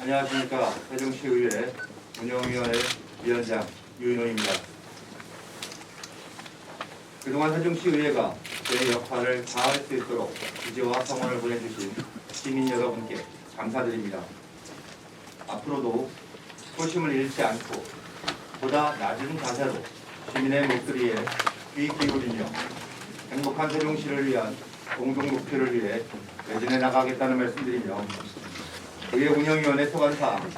안녕하십니까 세종시의회 운영위원회 위원장 유인호입니다. 그동안 세종시의회가 제 역할을 다할 수 있도록 지지와 성원을 보내주신 시민 여러분께 감사드립니다. 앞으로도 소심을 잃지 않고 보다 낮은 자세로 시민의 목소리에 귀 기울이며 행복한 세종시를 위한 공동 목표를 위해 매진해 나가겠다는 말씀드리며 의회 운영위원회 소관사항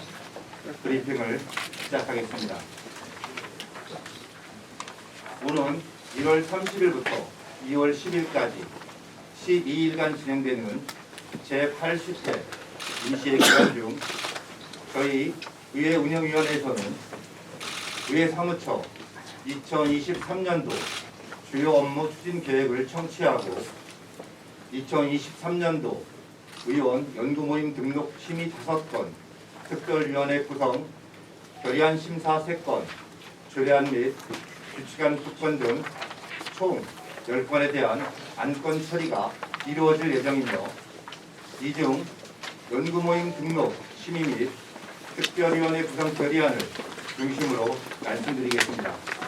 브리핑을 시작하겠습니다. 오는 1월 30일부터 2월 10일까지 12일간 진행되는 제80회 임시회 기간 중 저희 의회 운영위원회에서는 의회 사무처 2023년도 주요 업무 추진 계획을 청취하고 2023년도 의원 연구 모임 등록 심의 5건, 특별위원회 구성, 결의안 심사 3건, 조례안 및 규칙안 2건 등 총 10건에 대한 안건 처리가 이루어질 예정이며 이 중 연구 모임 등록 심의 및 특별위원회 구성 결의안을 중심으로 말씀드리겠습니다.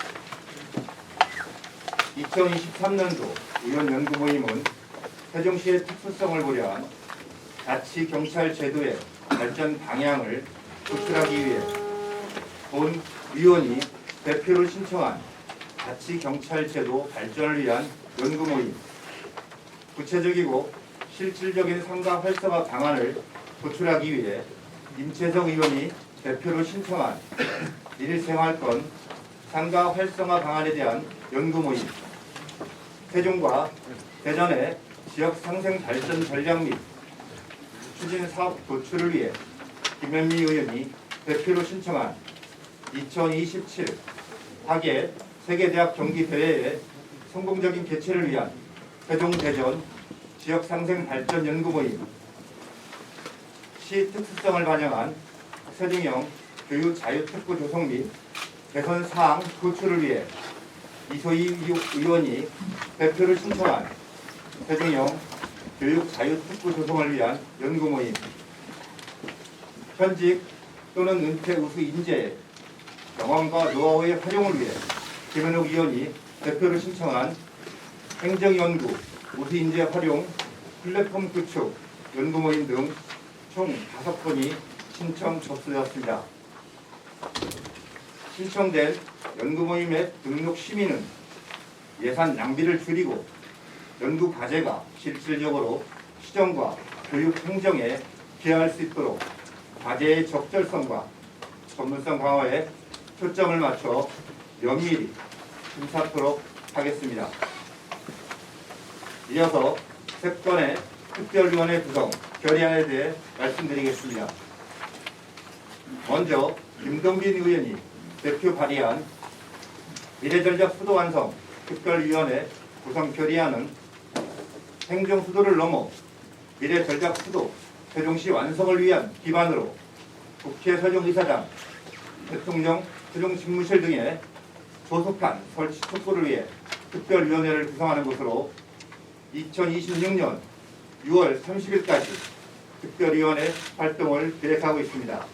2023년도 의원 연구 모임은 세종시의 특수성을 고려한 자치 경찰 제도의 발전 방향을 도출하기 위해 본 위원이 대표를 신청한 자치 경찰 제도 발전을 위한 연구 모임, 구체적이고 실질적인 상가 활성화 방안을 도출하기 위해 임채성 의원이 대표로 신청한 일생활권 상가 활성화 방안에 대한 연구 모임, 세종과 대전의 지역 상생 발전 전략 및 추진 사업 도출을 위해 김현미 의원이 대표로 신청한 2027 하계 세계대학 경기 대회의 성공적인 개최를 위한 세종 대전 지역 상생 발전 연구 모임 시 특수성을 반영한 세종형 교육 자유 특구 조성 및 개선 사항 도출을 위해 이소희 의원이 대표를 신청한 세종형 교육 자유 특구 조성을 위한 연구 모임 현직 또는 은퇴 우수 인재 경험과 노하우의 활용을 위해 김현욱 의원이 대표를 신청한 행정연구 우수 인재 활용 플랫폼 구축 연구 모임 등총 다섯 건이 신청 접수되었습니다. 신청된 연구 모임의 등록 시민은 예산 낭비를 줄이고 연구 과제가 실질적으로 시정과 교육 행정에 기여할 수 있도록 과제의 적절성과 전문성 강화에 초점을 맞춰 면밀히 심사토록 하겠습니다. 이어서 세 건의 특별위원회 구성 결의안에 대해 말씀드리겠습니다. 먼저 김동빈 의원이 대표 발의한 미래전략 수도 완성 특별위원회 구성 결의안은 행정 수도를 넘어 미래 전략 수도 세종시 완성을 위한 기반으로 국회 세종이사장, 대통령 세종집무실 등의 조속한 설치 촉구를 위해 특별위원회를 구성하는 것으로 2026년 6월 30일까지 특별위원회 활동을 계획하고 있습니다.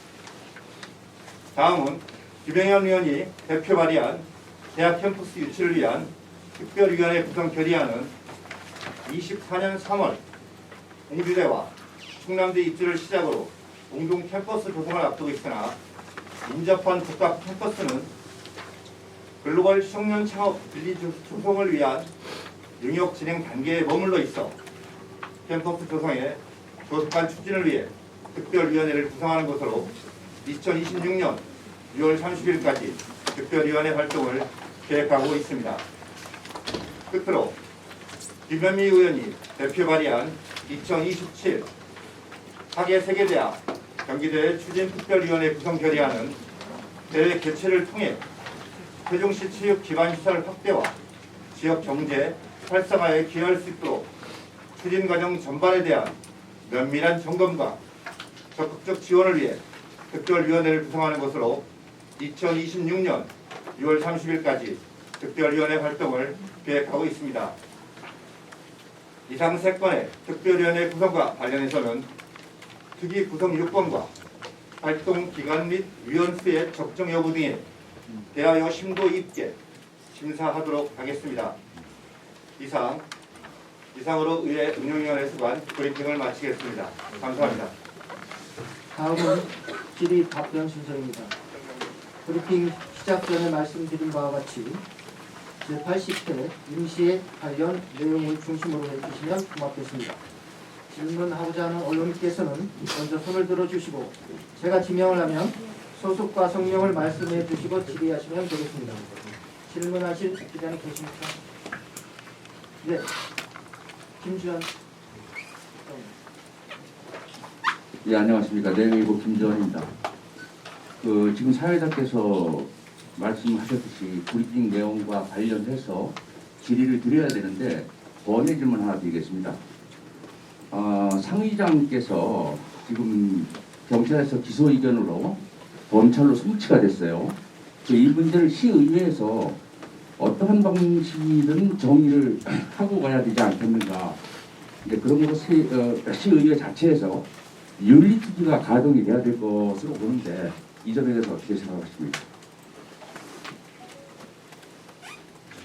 다음은 김영현 의원이 대표 발의한 대학 캠퍼스 유치를 위한 특별위원회 구성 결의안은 24년 3월 공주대와 충남대 입지를 시작으로 공동 캠퍼스 조성을 앞두고 있으나 인접한 국가 캠퍼스는 글로벌 청년 창업 빌리 조성을 위한 능력 진행 단계에 머물러 있어 캠퍼스 조성의 조속한 추진을 위해 특별위원회를 구성하는 것으로 2026년 6월 30일까지 특별위원회 활동을 계획하고 있습니다. 끝으로 김현미 의원이 대표 발의한 2027 하계 세계대학 경기대회 추진특별위원회 구성 결의안은 대회 개최를 통해 세종시 체육 기반 시설 확대와 지역 경제 활성화에 기여할 수 있도록 추진 과정 전반에 대한 면밀한 점검과 적극적 지원을 위해 특별위원회를 구성하는 것으로 2026년 6월 30일까지 특별위원회 활동을 계획하고 있습니다. 이상 세 건의 특별위원회 구성과 관련해서는 특위 구성 요건과 활동 기간 및 위원수의 적정 여부 등에 대하여 심도 있게 심사하도록 하겠습니다. 이상 이상으로 의회 운영위원회 수반 브리핑을 마치겠습니다. 감사합니다. 다음은 질의 답변 순서입니다. 브리핑 시작 전에 말씀드린 바와 같이 제80회 임시에 관련 내용을 중심으로 해주시면 고맙겠습니다. 질문하고자 하는 언론께서는 먼저 손을 들어주시고 제가 지명을 하면 소속과 성명을 말씀해 주시고 질의하시면 되겠습니다. 질문하실 기자님 계십니까? 네. 김주현. 예, 안녕하십니까. 내일일보 김지원입니다. 그, 지금 사회자께서 말씀하셨듯이 브리핑 내용과 관련해서 질의를 드려야 되는데, 번외 질문 하나 드리겠습니다. 어, 상의장께서 지금 경찰에서 기소 의견으로 검찰로 송치가 됐어요. 그 이 문제를 시의회에서 어떠한 방식이든 정의를 하고 가야 되지 않겠는가. 이제 그런 거로 시, 어, 시의회 자체에서 윤리 투기가 가동이 돼야 될 것으로 보는데 이 점에 대해서 어떻게 생각하십니까?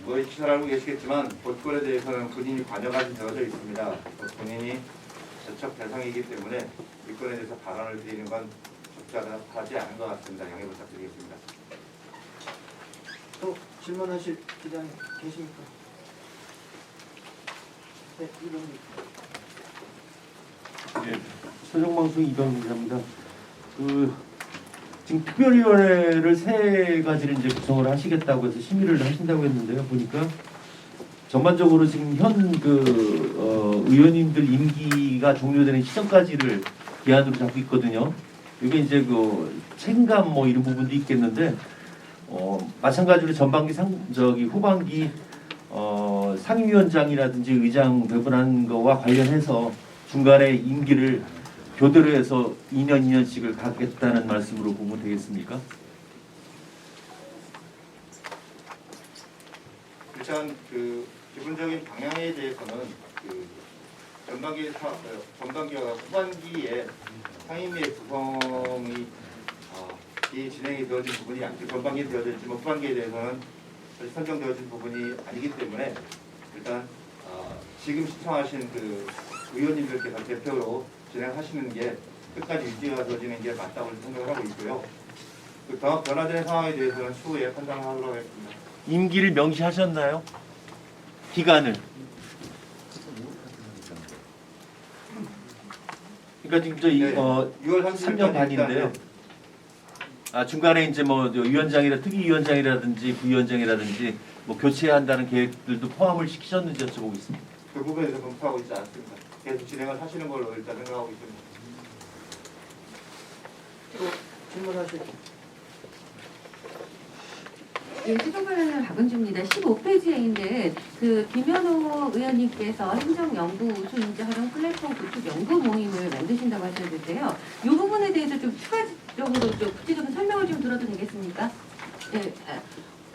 뭐잘 알고 계시겠지만 볼거에 대해서는 본인이 관여가 되어져 있습니다. 본인이 저촉 대상이기 때문에 이 건에 대해서 발언을 드리는 건 적절하지 않은 것 같습니다. 양해 부탁드리겠습니다. 또 질문하실 기자님 계십니까? 네, 이동입 서정방송 이병 기자입니다. 그 지금 특별위원회를 세 가지를 이제 구성을 하시겠다고 해서 심의를 하신다고 했는데요. 보니까 전반적으로 지금 현그 어, 의원님들 임기가 종료되는 시점까지를 기한으로 잡고 있거든요. 이게 이제 그 책임감 뭐 이런 부분도 있겠는데 어, 마찬가지로 전반기 상 저기 후반기 어, 상임위원장이라든지 의장 배분한 거와 관련해서 중간에 임기를 교대로 해서 2년 2년씩을 가겠다는 말씀으로 보면 되겠습니까? 일단 그 기본적인 방향에 대해서는 그 전반기 사, 어, 전반기와 후반기에 상임위의 구성이 어, 이 진행이 되어진 부분이 아직 전반기에 되어졌지만 후반기에 대해서는 선정되어진 부분이 아니기 때문에 일단 어, 지금 시청하신 그 의원님들께서 대표로 진행하시는 게 끝까지 유지가 되어지는 게 맞다고 생각을 하고 있고요. 그 변화- 변화되는 상황에 대해서는 추후에 판단을 하도록 하겠습니다. 임기를 명시하셨나요? 기간을. 그러니까 지금 저 이, 네, 어, 6월 30일 3년 반인데요. 아 중간에 이제 뭐저 위원장이라 특위 위원장이라든지 부위원장이라든지 뭐 교체한다는 계획들도 포함을 시키셨는지 여쭤보고 있습니다. 그 부분에 대해서 검토하고 있지 않습니다. 계속 진행을 하시는 걸로 일단 생각하고 있습니다. 또 질문하실 예, 최종반론은 박은주입니다. 15페이지에 있는 그 김현호 의원님께서 행정연구소인재 활용 플랫폼 구축 연구 모임을 만드신다고 하셨는데요. 이 부분에 대해서 좀 추가적으로 좀 구체적인 설명을 좀 들어도 되겠습니까? 예, 아,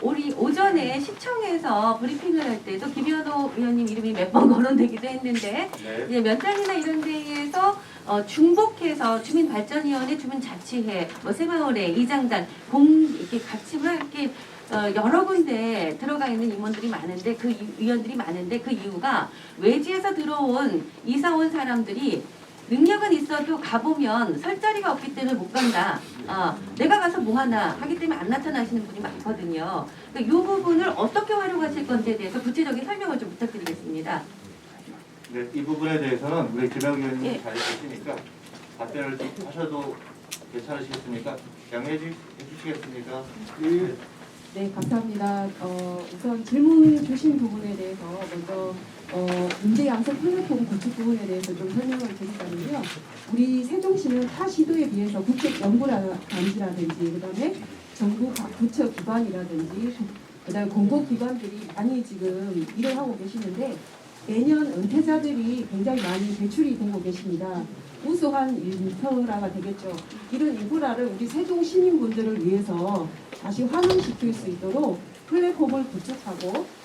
우리 오전에 시청에서 브리핑을 할 때도 김현호 의원님 이름이 몇 번 거론되기도 했는데 네. 예, 면장이나 이런 데에서 어, 중복해서 주민발전위원회, 주민자치회, 뭐 새마을회, 이장단 공 이렇게 같이 막 이렇게 어, 여러 군데 들어가 있는 임원들이 많은데 그 이- 위원들이 많은데 그 이유가 외지에서 들어온 이사 온 사람들이 능력은 있어도 가보면 설 자리가 없기 때문에 못 간다. 어, 내가 가서 뭐 하나 하기 때문에 안 나타나시는 분이 많거든요. 그러니까 이 부분을 어떻게 활용하실 건지에 대해서 구체적인 설명을 좀 부탁드리겠습니다. 네, 이 부분에 대해서는 우리 김영 의원님 예. 잘 계시니까 답변을 좀 하셔도 괜찮으시겠습니까? 양해해 주- 해주시겠습니까? 네, 감사합니다. 어, 우선 질문 주신 부분에 대해서 먼저 어, 문제 양성 플랫폼 구축 부분에 대해서 좀 설명을 드리자면요. 우리 세종시는 타 시도에 비해서 국책 연구단지라든지 그다음에 정부 각 부처 기관이라든지 그다음에 공공기관들이 많이 지금 일을 하고 계시는데 매년 은퇴자들이 굉장히 많이 배출이 되고 계십니다. 우수한 인프라가 되겠죠. 이런 인프라를 우리 세종 시민분들을 위해서 다시 환원시킬 수 있도록 플랫폼을 구축하고 좀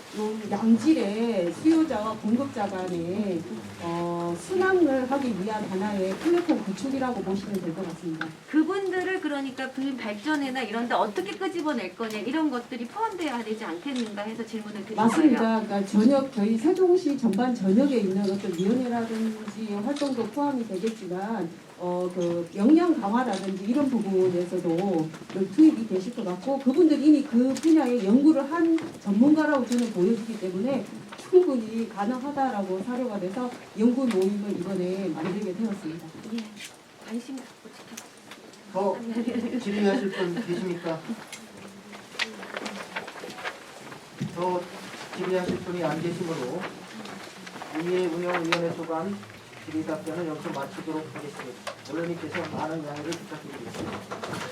양질의 수요자와 공급자 간의 어, 순환을 하기 위한 하나의 플랫폼 구축이라고 보시면 될 것 같습니다. 그분들을 그러니까 그 발전이나 이런 데 어떻게 끄집어낼 거냐 이런 것들이 포함돼야 되지 않겠는가 해서 질문을 드린 거예요. 맞습니다. 그러니까 전역 저희 세종시 전반 전역에 있는 어떤 위원회라든지 활동도 포함이 되겠지만 어 그 역량 강화라든지 이런 부분에서도 좀 투입이 되실 것 같고 그분들이 이미 그 분야에 연구를 한 전문가라고 저는 보여지기 때문에 충분히 가능하다라고 사료가 돼서 연구 모임을 이번에 만들게 되었습니다. 예, 관심 갖고 지켜보겠습니다. 더 질의하실 분 계십니까? 더 질의하실 분이 안 계시므로 위의 운영위원회 소관 질의 답변을 여기서 마치도록 하겠습니다. 언론님께서 많은 양해를 부탁드리겠습니다.